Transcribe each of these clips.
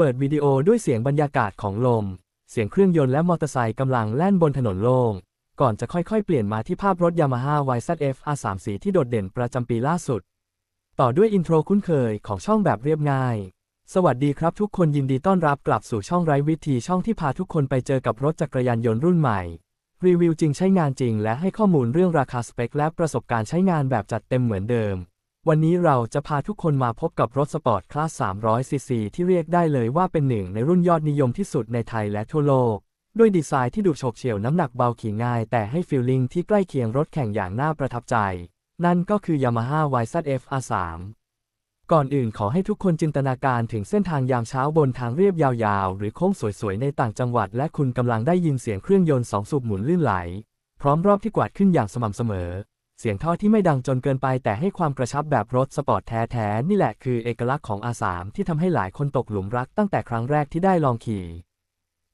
เปิดวิดีโอด้วยเสียงบรรยากาศของลม เสียงเครื่องยนต์และมอเตอร์ไซค์กำลังแล่นบนถนนโล่ง ก่อนจะค่อยๆ เปลี่ยนมาที่ภาพรถ Yamaha YZF R3 สีที่โดดเด่นประจำปีล่าสุด ต่อด้วยอินโทรคุ้นเคยของช่องแบบเรียบง่าย สวัสดีครับทุกคนยินดีต้อนรับกลับสู่ช่องไร้วิธีช่องที่พาทุกคนไปเจอกับรถจักรยานยนต์รุ่นใหม่ รีวิวจริงใช้งานจริง และให้ข้อมูลเรื่องราคาสเปคและประสบการณ์ใช้งานแบบจัดเต็มเหมือนเดิม วันนี้เราจะพาทุกคนมาพบกับรถสปอร์ตคลาส 300 ซีซี ที่เรียกได้เลยว่าเป็นหนึ่งในรุ่นยอดนิยมที่สุดในไทยและทั่วโลก ด้วยดีไซน์ที่ดูโฉบเฉี่ยวน้ำหนักเบาขี่ง่าย แต่ให้ฟีลลิ่งที่ใกล้เคียงรถแข่งอย่างน่าประทับใจ นั่นก็คือ Yamaha YZF R3 ก่อนอื่นขอให้ทุกคนจินตนาการถึงเส้นทางยามเช้าบนทางเรียบยาวๆ หรือโค้งสวยๆ ในต่างจังหวัด และคุณกำลังได้ยินเสียงเครื่องยนต์สองสูบหมุนลื่นไหล พร้อมรอบที่กวาดขึ้นอย่างสม่ำเสมอ เสียงท่อที่ไม่ดังจนเกินไปแต่ให้ความกระชับแบบรถสปอร์ตแท้ๆ นี่แหละคือเอกลักษณ์ของ R3 ที่ทำให้หลายคนตกหลุมรักตั้งแต่ครั้งแรกที่ได้ลองขี่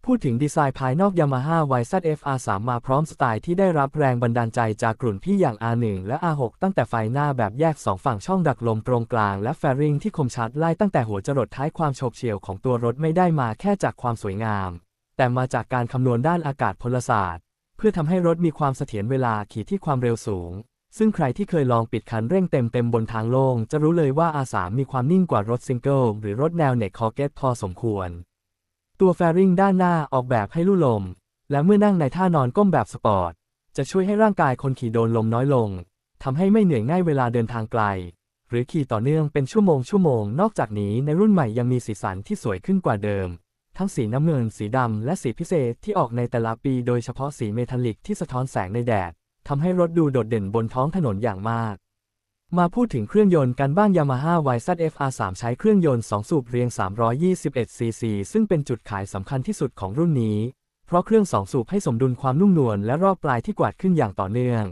พูดถึงดีไซน์ภายนอก Yamaha YZF R3 มาพร้อมสไตล์ที่ได้รับแรงบันดาลใจจากกลุ่นพี่อย่าง R1 และ R6 ตั้งแต่ไฟหน้าแบบแยกสองฝั่งช่องดักลมตรงกลางและแฟริงที่คมชัดไล่ตั้งแต่หัวจรดท้ายความโฉบเฉี่ยวของตัวรถไม่ได้มาแค่จากความสวยงาม แต่มาจากการคำนวณด้านอากาศพลศาสตร์ เพื่อทำให้รถมีความเสถียรเวลาขี่ที่ความเร็วสูง ซึ่งใครที่เคยลองปิดคันเร่งเต็มเต็มบนทางโล่งจะรู้เลยว่า R3 มีความนิ่งกว่ารถซิงเกิลหรือรถแนวเน็กคอเกตพอสมควร ตัวแฟริงด้านหน้าออกแบบให้ลู่ลม และเมื่อนั่งในท่านอนก้มแบบสปอร์ต จะช่วยให้ร่างกายคนขี่โดนลมน้อยลงทำให้ไม่เหนื่อยง่ายเวลาเดินทางไกล หรือขี่ต่อเนื่องเป็นชั่วโมงชั่วโมง นอกจากนี้ในรุ่นใหม่ยังมีสีสันที่สวยขึ้นกว่าเดิม ทั้งสีน้ำเงิน สีดำและสีพิเศษที่ออกในแต่ละปี โดยเฉพาะสีเมทัลลิกที่สะท้อนแสงในแดด ทำให้รถดูโดดเด่นบนท้องถนนอย่างมาก มาพูดถึงเครื่องยนต์กันบ้าง Yamaha YZF R3 ใช้เครื่องยนต์ 2 สูบเรียง 321 cc ซึ่งเป็นจุดขายสำคัญที่สุดของรุ่นนี้ เพราะเครื่อง 2 สูบให้สมดุลความนุ่มนวลและรอบปลายที่กวาดขึ้นอย่างต่อเนื่อง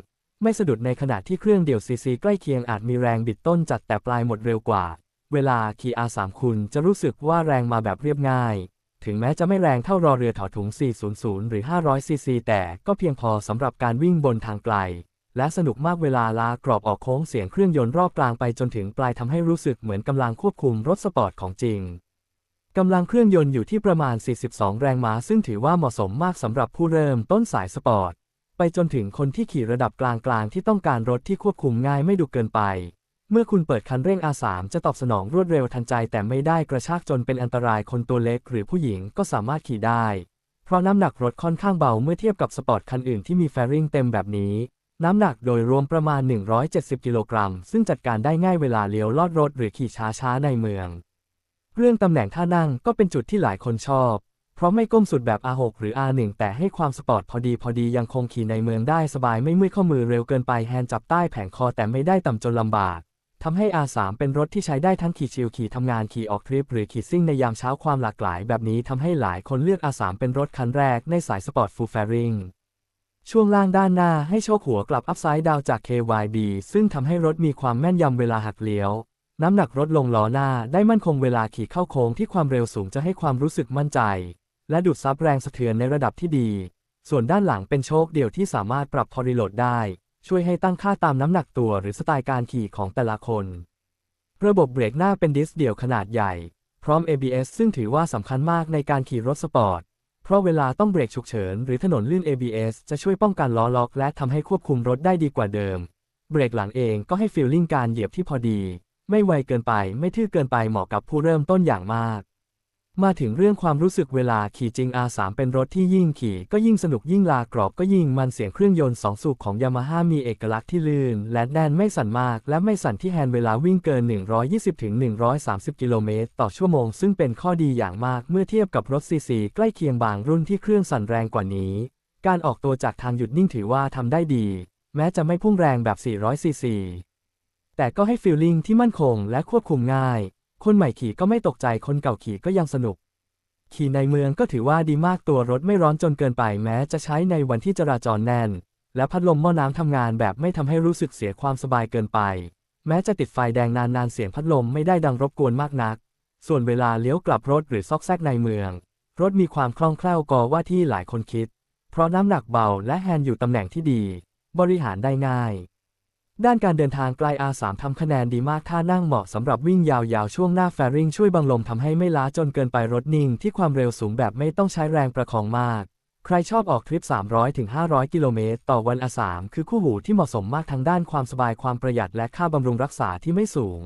ไม่สะดุดในขณะที่เครื่องเดี่ยว cc ใกล้เคียงอาจมีแรงบิดต้นจัดแต่ปลายหมดเร็วกว่า เวลาขี่ R3 คุณจะรู้สึกว่าแรงมาแบบเรียบง่าย ถึงแม้จะไม่แรงเท่ารอเรือถอถุง 400 หรือ 500 cc แต่ก็เพียงพอสำหรับการวิ่งบนทางไกล และสนุกมากเวลาลากรอบออกโค้งเสียงเครื่องยนต์รอบกลางไปจนถึงปลายทำให้รู้สึกเหมือนกำลังควบคุมรถสปอร์ตของจริงกำลังเครื่องยนต์อยู่ที่ประมาณ 42 แรงม้า ซึ่งถือว่าเหมาะสมมากสำหรับผู้เริ่มต้นสายสปอร์ต ไปจนถึงคนที่ขี่ระดับกลางๆ ที่ต้องการรถที่ควบคุมง่ายไม่ดุเกินไป เมื่อคุณเปิดคันเร่ง R3 จะตอบสนองรวดเร็วทันใจแต่ไม่ได้กระชากจนเป็นอันตรายคนตัวเล็กหรือผู้หญิงก็สามารถขี่ได้ เพราะน้ำหนักรถค่อนข้างเบาเมื่อเทียบกับสปอร์ตคันอื่นที่มีแฟริงเต็มแบบนี้ น้ำหนักโดยรวมประมาณ 170 กิโลกรัม ซึ่งจัดการได้ง่ายเวลาเลี้ยวลอดรถหรือขี่ช้าๆในเมือง เรื่องตำแหน่งท่านั่งก็เป็นจุดที่หลายคนชอบ เพราะไม่ก้มสุดแบบ R6 หรือ R1 แต่ให้ความสปอร์ตพอดีพอดียังคงขี่ในเมืองได้สบายไม่เมื่อยข้อมือเร็วเกินไปแฮนด์จับใต้แผงคอแต่ไม่ได้ต่ำจนลำบาก ทำให้ R3 เป็นรถที่ใช้ได้ทั้งขี่ชิลขี่ทำงานขี่ออกทริปหรือขี่ซิ่งในยามเช้าความหลากหลาย แบบนี้ทำให้หลายคนเลือก R3 เป็นรถคันแรกในสายสปอร์ตฟูลแฟริงช่วงล่างด้านหน้าให้โชคหัวกลับอัพไซด์ดาวจาก KYB ซึ่งทำให้รถมีความแม่นยำเวลาหักเลี้ยว น้ำหนักรถลงล้อหน้าได้มั่นคงเวลาขี่เข้าโค้งที่ความเร็วสูงจะให้ความรู้สึกมั่นใจ และดูดซับแรงสะเทือนในระดับที่ดี ส่วนด้านหลังเป็นโชคเดี่ยวที่สามารถปรับพอรีโหลดได้ ช่วยให้ตั้งค่าตามน้ำหนักตัวหรือสไตล์การขี่ของแต่ละคน ระบบเบรกหน้าเป็นดิสเดี่ยวขนาดใหญ่ พร้อม ABS ซึ่งถือว่าสำคัญมากในการขี่รถสปอร์ต เพราะเวลาต้องเบรกฉุกเฉินหรือถนนลื่น ABS จะช่วยป้องกันล้อล็อกและทำให้ควบคุมรถได้ดีกว่าเดิม เบรกหลังเองก็ให้ฟีลลิ่งการเหยียบที่พอดี ไม่ไวเกินไปไม่ทื่อเกินไปเหมาะกับผู้เริ่มต้นอย่างมาก มาถึงเรื่องความรู้สึกเวลาขี่จริง R3 เป็นรถที่ยิ่งขี่ ก็ยิ่งสนุกยิ่งลากรอบก็ยิ่งมันเสียงเครื่องยนต์2สูบของ Yamaha มีเอกลักษณ์ที่ลื่น และแน่นไม่สั่นมาก และไม่สั่นที่แฮนด์เวลาวิ่งเกิน 120-130 กิโลเมตรต่อชั่วโมง ซึ่งเป็นข้อดีอย่างมากเมื่อเทียบกับรถ CC ใกล้เคียงบางรุ่นที่เครื่องสั่นแรงกว่านี้ การออกตัวจากทางหยุดนิ่งถือว่าทำได้ดี แม้จะไม่พุ่งแรงแบบ400ซีซีแต่ก็ให้ฟีลลิ่งที่มั่นคงและควบคุมง่าย คนใหม่ขี่ก็ไม่ตกใจคนเก่าขี่ก็ยังสนุก ขี่ในเมืองก็ถือว่าดีมากตัวรถไม่ร้อนจนเกินไปแม้จะใช้ในวันที่จราจรแน่น และพัดลมหม้อน้ำทำงานแบบไม่ทำให้รู้สึกเสียความสบายเกินไป แม้จะติดไฟแดงนานๆเสียงพัดลมไม่ได้ดังรบกวนมากนัก ส่วนเวลาเลี้ยวกลับรถหรือซอกแซกในเมือง รถมีความคล่องแคล่วกว่าว่าที่หลายคนคิด เพราะน้ำหนักเบาและแฮนด์อยู่ตำแหน่งที่ดี บริหารได้ง่าย ด้านการเดินทางไกล R3 ทำคะแนนดีมากท่านั่งเหมาะสำหรับวิ่งยาวๆ ช่วงหน้าแฟริงช่วยบังลมทำให้ไม่ล้าจนเกินไปรถนิ่งที่ความเร็วสูงแบบไม่ต้องใช้แรงประคองมาก ใครชอบออกทริป 300-500 กิโลเมตร ต่อวัน R3 คือคู่หูที่เหมาะสมมากทั้งด้านความสบายความประหยัดและค่าบำรุงรักษาที่ไม่สูง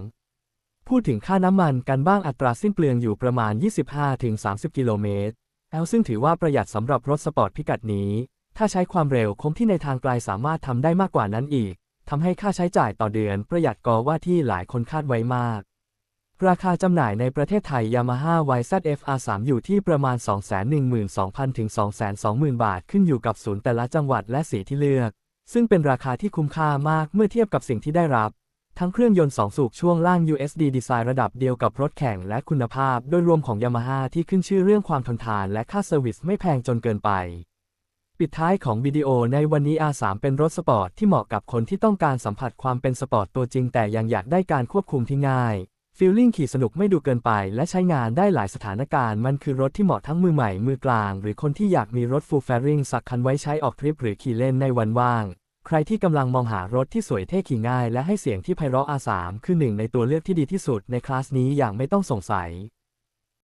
พูดถึงค่าน้ำมันกันบ้างอัตราสิ้นเปลืองอยู่ประมาณ 25-30 กิโลเมตรแอลซึ่งถือว่าประหยัดสำหรับรถสปอร์ตพิกัดนี้ ถ้าใช้ความเร็วคงที่ในทางไกลสามารถทำได้มากกว่านั้นอีก ทำให้ค่าใช้จ่ายต่อเดือนประหยัดกว่าที่หลายคนคาดไว้มาก ราคาจำหน่ายในประเทศไทย Yamaha YZF R3 อยู่ที่ประมาณ 212,000 ถึง 220,000 บาทขึ้นอยู่กับศูนย์แต่ละจังหวัดและสีที่เลือก ซึ่งเป็นราคาที่คุ้มค่ามากเมื่อเทียบกับสิ่งที่ได้รับ ทั้งเครื่องยนต์2สูบช่วงล่าง USD ดีไซน์ระดับเดียวกับรถแข่งและคุณภาพ โดยรวมของ Yamaha ที่ขึ้นชื่อเรื่องความทนทานและค่าเซอร์วิสไม่แพงจนเกินไป ปิดท้ายของวิดีโอในวันนี้ R3 เป็นรถสปอร์ตที่เหมาะกับคนที่ต้องการสัมผัสความเป็นสปอร์ตตัวจริงแต่ยังอยากได้การควบคุมที่ง่ายฟีลลิ่งขี่สนุกไม่ดูเกินไปและใช้งานได้หลายสถานการณ์ มันคือรถที่เหมาะทั้งมือใหม่ มือกลาง หรือคนที่อยากมีรถฟูลแฟริงสักคันไว้ใช้ออกทริปหรือขี่เล่นในวันว่าง ใครที่กำลังมองหารถที่สวยเท่ขี่ง่าย และให้เสียงที่ไพเราะ R3 คือหนึ่งในตัวเลือกที่ดีที่สุดในคลาสนี้อย่างไม่ต้องสงสัย